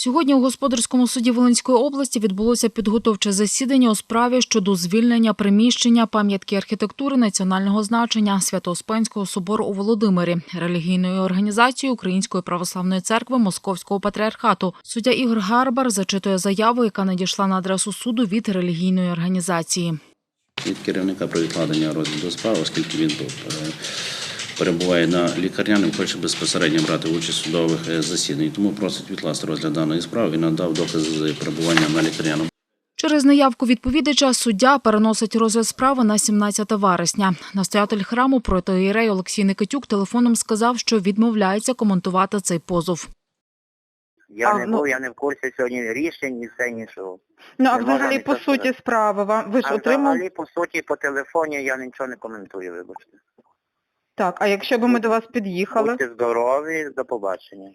Сьогодні у господарському суді Волинської області відбулося підготовче засідання у справі щодо звільнення приміщення пам'ятки архітектури національного значення Свято-Успенського собору у Володимирі, релігійною організацією Української православної церкви Московського патріархату. Суддя Ігор Гарбар зачитує заяву, яка надійшла на адресу суду від релігійної організації. від керівника про відкладення розгляду справи, оскільки він тут е, перебуває на лікарняному, хоче безпосередньо брати участь у судових е, засіданнях. Тому просить відкласти розгляд даної справи і надав докази перебування на лікарняному. Через неявку відповідача суддя переносить розгляд справи на 17 вересня. Настоятель храму протоієрей Олексій Никитюк телефоном сказав, що відмовляється коментувати цей позов. Я А, не ну- був, я не в курсі сьогодні рішень і все нічого. Ну, а Не взагалі, по суті справи, вам ви ж отримали? взагалі, по суті, по телефоні я нічого не коментую, вибачте. Так, а якщо б ми до вас під'їхали? Будьте здорові, до побачення.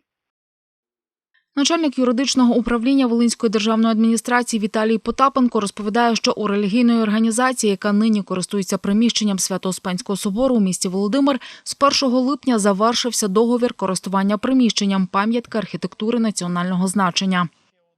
Начальник юридичного управління Волинської державної адміністрації Віталій Потапенко розповідає, що у релігійної організації, яка нині користується приміщенням Свято-Успенського собору у місті Володимир, з 1 липня завершився договір користування приміщенням пам'ятки архітектури національного значення.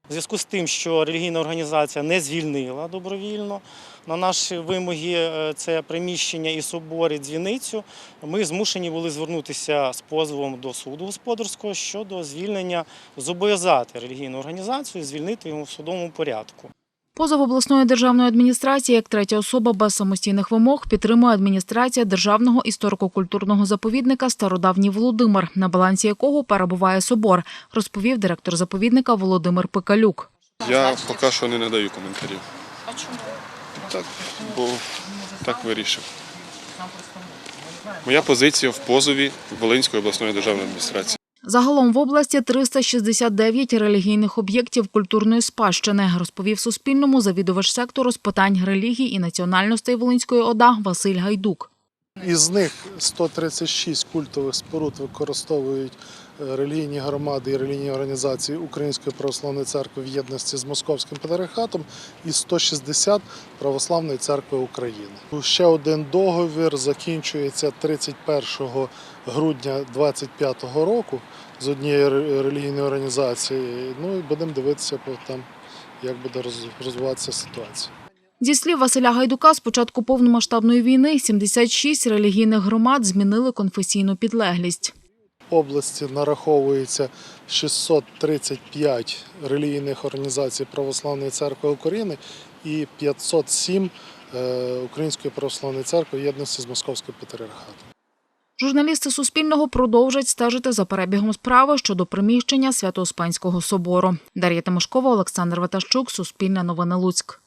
В зв'язку з тим, що релігійна організація не звільнила добровільно на наші вимоги е, це приміщення і собор, і дзвіницю, ми змушені були звернутися з позовом до суду господарського щодо звільнення, зобов'язати релігійну організацію, звільнити його в судовому порядку. Позов обласної державної адміністрації як третя особа без самостійних вимог підтримує адміністрація державного історико-культурного заповідника Стародавній Володимир, на балансі якого перебуває собор, розповів директор заповідника Володимир Пикалюк. Я поки що не надаю коментарів. А чому? Так, бо так вирішив. Моя позиція в позові Волинської обласної державної адміністрації. Загалом в області 369 релігійних об'єктів культурної спадщини, розповів Суспільному завідувач сектору з питань релігій і національностей Волинської ОДА Василь Гайдук. Із них 136 культових споруд використовують е, релігійні громади і релігійні організації Української православної церкви в єдності з Московським патріархатом і 160 Православної церкви України. Ще один договір закінчується 31 грудня 2025 року з однієї ре- релігійної організації. Ну і будемо дивитися там, як буде розвиватися ситуація. Зі слів Василя Гайдука, з початку повномасштабної війни 76 релігійних громад змінили конфесійну підлеглість. області нараховується 635 релігійних організацій Православної церкви України і 507 е, Української православної церкви єдності з Московським патріархатом. Журналісти Суспільного продовжать стежити за перебігом справи щодо приміщення Свято-Успенського собору. Дар'я Тимошкова, Олександр Ватащук, Суспільне новини Луцьк.